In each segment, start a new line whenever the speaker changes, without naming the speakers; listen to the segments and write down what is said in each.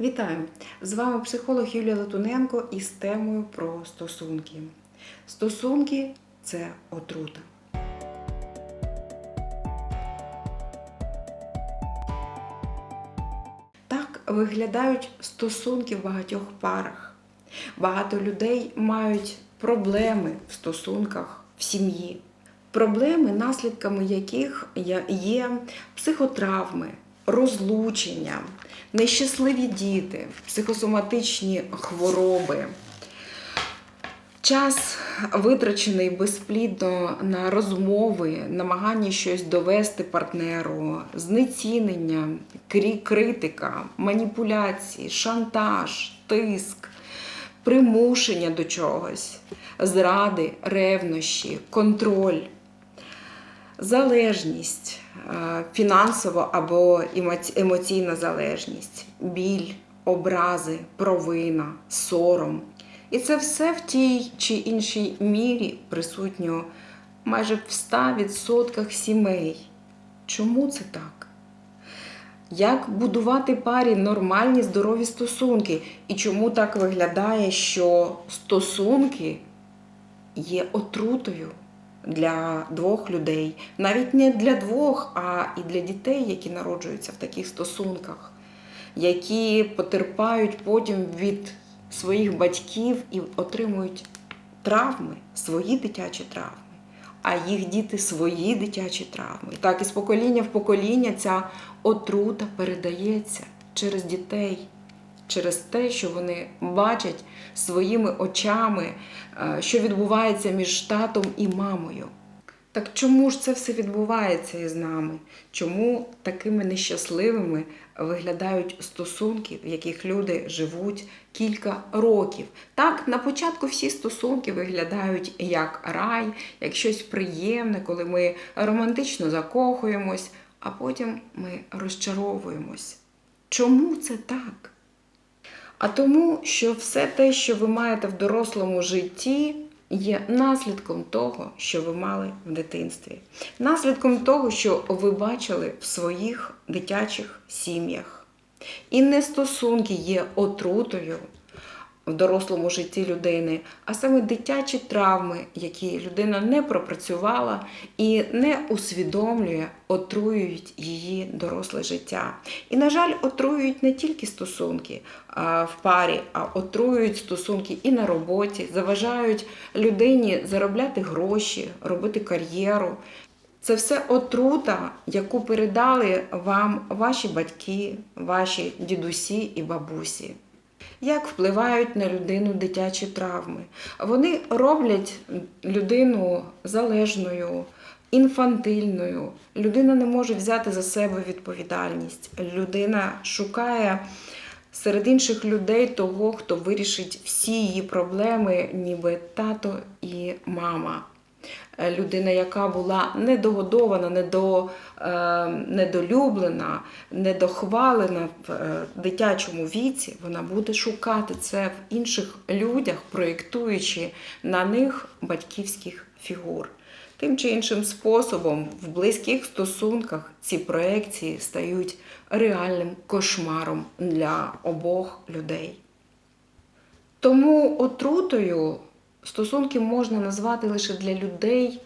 Вітаю! З вами психолог Юлія Латуненко із темою про стосунки. Стосунки це отрута. Так виглядають стосунки в багатьох парах. Багато людей мають проблеми в стосунках в сім'ї, проблеми, наслідками яких є- психотравми, розлучення, нещасливі діти, психосоматичні хвороби. Час витрачений безплідно на розмови, намагання щось довести партнеру, знецінення, критика, маніпуляції, шантаж, тиск, примушення до чогось, зради, ревнощі, контроль, залежність, фінансова або емоційна залежність, біль, образи, провина, сором. І це все в тій чи іншій мірі присутньо майже в 100% сімей. Чому це так? Як будувати парі нормальні здорові стосунки? І чому так виглядає, що стосунки є отрутою для двох людей? Навіть не для двох, а і для дітей, які народжуються в таких стосунках, які потерпають потім від своїх батьків і отримують травми, свої дитячі травми, а їх діти свої дитячі травми. Так із покоління в покоління ця отрута передається через дітей, через те, що вони бачать своїми очами, е, що відбувається між татом і мамою. Так чому ж це все відбувається із нами? Чому такими нещасливими виглядають стосунки, в яких люди живуть кілька років? Так, на початку всі стосунки виглядають як рай, як щось приємне, коли ми романтично закохуємось, а потім ми розчаровуємось. Чому це так? А тому, що все те, що ви маєте в дорослому житті, є наслідком того, що ви мали в дитинстві, наслідком того, що ви бачили в своїх дитячих сім'ях. І не стосунки є отрутою в дорослому житті людини, а саме дитячі травми, які людина не пропрацювала і не усвідомлює, отруюють її доросле життя. І, на жаль, отруюють не тільки стосунки в парі, а отруюють стосунки і на роботі, заважають людині заробляти гроші, робити кар'єру. Це все отрута, яку передали вам ваші батьки, ваші дідусі і бабусі. Як впливають на людину дитячі травми? Вони роблять людину залежною, інфантильною. Людина не може взяти за себе відповідальність. Людина шукає серед інших людей того, хто вирішить всі її проблеми, ніби тато і мама. Е, Людина, яка була недогодована, недо, е, недолюблена, недохвалена в е, дитячому віці, вона буде шукати це в інших людях, проєктуючи на них батьківських фігур. Тим чи іншим способом в близьких стосунках ці проекції стають реальним кошмаром для обох людей. Тому отрутою стосунки можна назвати лише для людей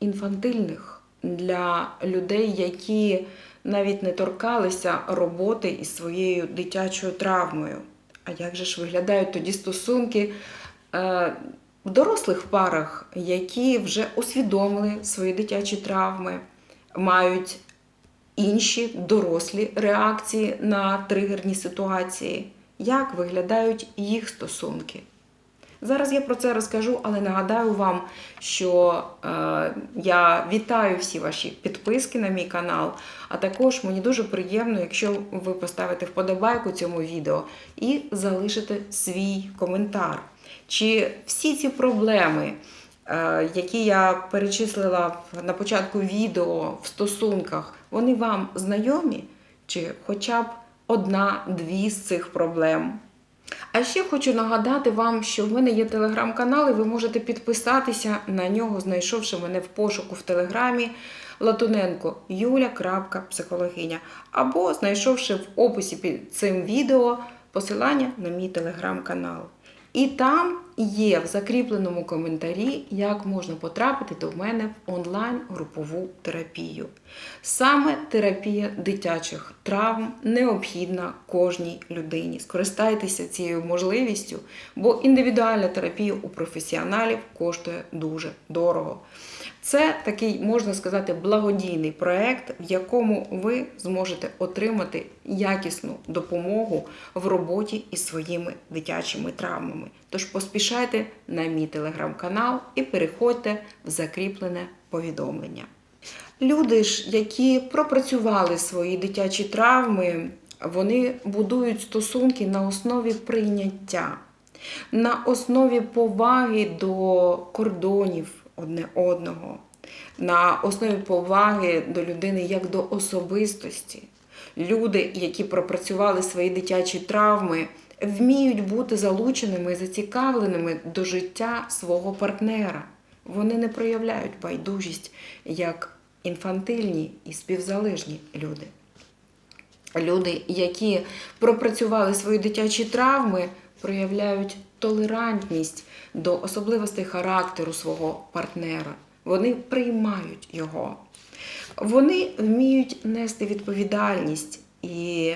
інфантильних, для людей, які навіть не торкалися роботи із своєю дитячою травмою. А як же ж виглядають тоді стосунки е, в дорослих парах, які вже усвідомили свої дитячі травми, мають інші дорослі реакції на тригерні ситуації, як виглядають їх стосунки. Зараз я про це розкажу, але нагадаю вам, що е, я вітаю всі ваші підписки на мій канал. А також мені дуже приємно, якщо ви поставите вподобайку цьому відео і залишите свій коментар. Чи всі ці проблеми, е, які я перечислила на початку відео в стосунках, вони вам знайомі? Чи хоча б одна-дві з цих проблем? А ще хочу нагадати вам, що в мене є телеграм-канал, і ви можете підписатися на нього, знайшовши мене в пошуку в телеграмі Латуненко Юля.психологиня, або знайшовши в описі під цим відео посилання на мій телеграм-канал. І там є в закріпленому коментарі, як можна потрапити до мене в онлайн-групову терапію. Саме терапія дитячих травм необхідна кожній людині. Скористайтеся цією можливістю, бо індивідуальна терапія у професіоналів коштує дуже дорого. Це такий, можна сказати, благодійний проект, в якому ви зможете отримати якісну допомогу в роботі із своїми дитячими травмами. Тож поспішайте на мій телеграм-канал і переходьте в закріплене повідомлення. Люди ж, які пропрацювали свої дитячі травми, вони будують стосунки на основі прийняття, на основі поваги до кордонів одне одного, на основі поваги до людини як до особистості. Люди, які пропрацювали свої дитячі травми, вміють бути залученими і зацікавленими до життя свого партнера. Вони не проявляють байдужість як інфантильні і співзалежні люди. Люди, які пропрацювали свої дитячі травми, проявляють толерантність до особливостей характеру свого партнера. Вони приймають його. Вони вміють нести відповідальність і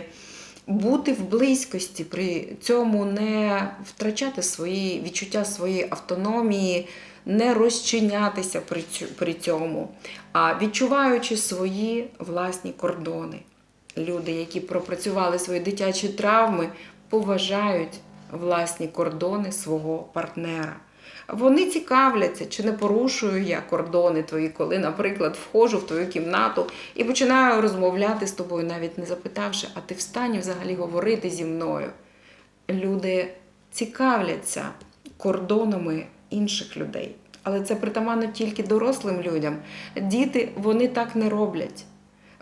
бути в близькості, при цьому не втрачати свої відчуття своєї автономії, не розчинятися при цьому, а відчуваючи свої власні кордони. Люди, які пропрацювали свої дитячі травми, поважають власні кордони свого партнера. Вони цікавляться, чи не порушую я кордони твої, коли, наприклад, входжу в твою кімнату і починаю розмовляти з тобою, навіть не запитавши, а ти встань взагалі говорити зі мною. Люди цікавляться кордонами інших людей. Але це притаманно тільки дорослим людям. Діти вони так не роблять.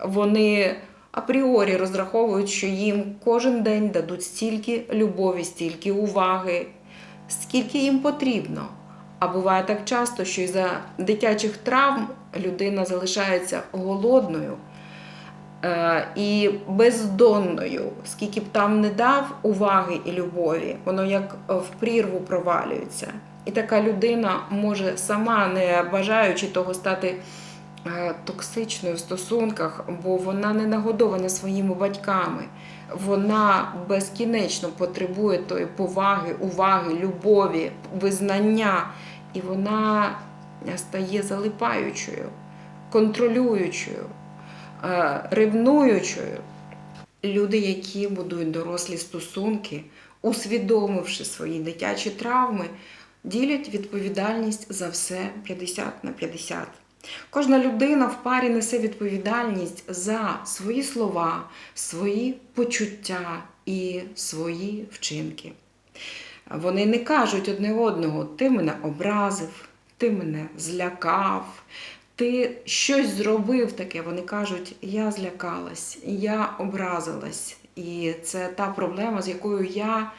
Вони апріорі розраховують, що їм кожен день дадуть стільки любові, стільки уваги, скільки їм потрібно. А буває так часто, що із-за дитячих травм людина залишається голодною е, і бездонною, скільки б там не дав уваги і любові, воно як в прірву провалюється. І така людина може сама, не бажаючи того стати е, токсичною в стосунках, бо вона не нагодована своїми батьками. Вона безкінечно потребує тої поваги, уваги, любові, визнання, і вона стає залипаючою, контролюючою, е, ревнуючою. Люди, які будують дорослі стосунки, усвідомивши свої дитячі травми, ділять відповідальність за все 50 на 50. Кожна людина в парі несе відповідальність за свої слова, свої почуття і свої вчинки. Вони не кажуть одне одного, ти мене образив, ти мене злякав, ти щось зробив таке. Вони кажуть, я злякалась, я образилась. І це та проблема, з якою я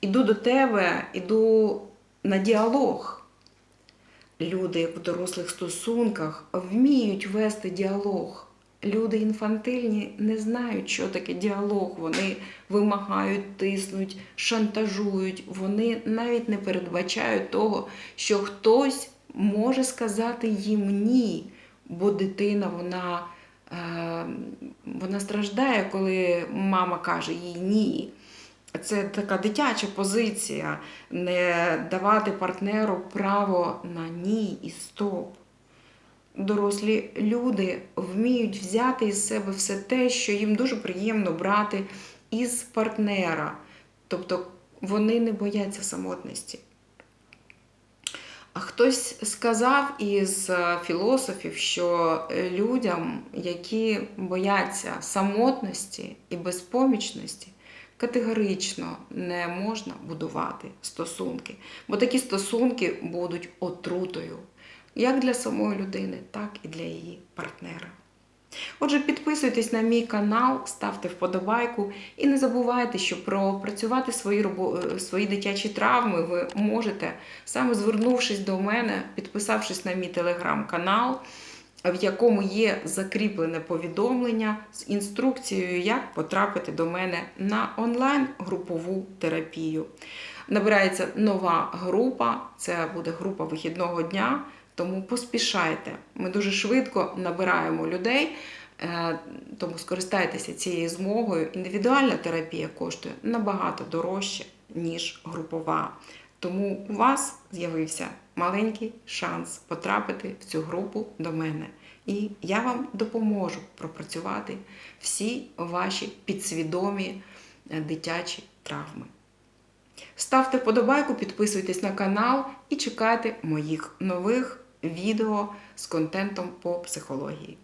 іду до тебе, іду на діалог. Люди в дорослих стосунках вміють вести діалог. Люди інфантильні не знають, що таке діалог. Вони вимагають, тиснуть, шантажують. Вони навіть не передбачають того, що хтось може сказати їм ні, бо дитина вона, е, вона страждає, коли мама каже їй ні. Це така дитяча позиція не давати партнеру право на ні і стоп. Дорослі люди вміють взяти із себе все те, що їм дуже приємно брати із партнера. Тобто вони не бояться самотності. А хтось сказав із е, філософів, що людям, які бояться самотності і безпомічності, категорично не можна будувати стосунки, бо такі стосунки будуть отрутою як для самої людини, так і для її партнера. Отже, підписуйтесь на мій канал, ставте вподобайку і не забувайте, що пропрацювати свої, робо- е, свої дитячі травми ви можете, саме звернувшись до мене, підписавшись на мій телеграм-канал, в якому є закріплене повідомлення з інструкцією, як потрапити до мене на онлайн-групову терапію. Набирається нова група, це буде група вихідного дня, тому поспішайте. Ми дуже швидко набираємо людей, е, тому скористайтеся цією змогою. Індивідуальна терапія коштує набагато дорожче, ніж групова. Тому у вас з'явився маленький шанс потрапити в цю групу до мене. І я вам допоможу пропрацювати всі ваші підсвідомі е, дитячі травми. Ставте вподобайку, підписуйтесь на канал і чекайте моїх нових відео з контентом по психології.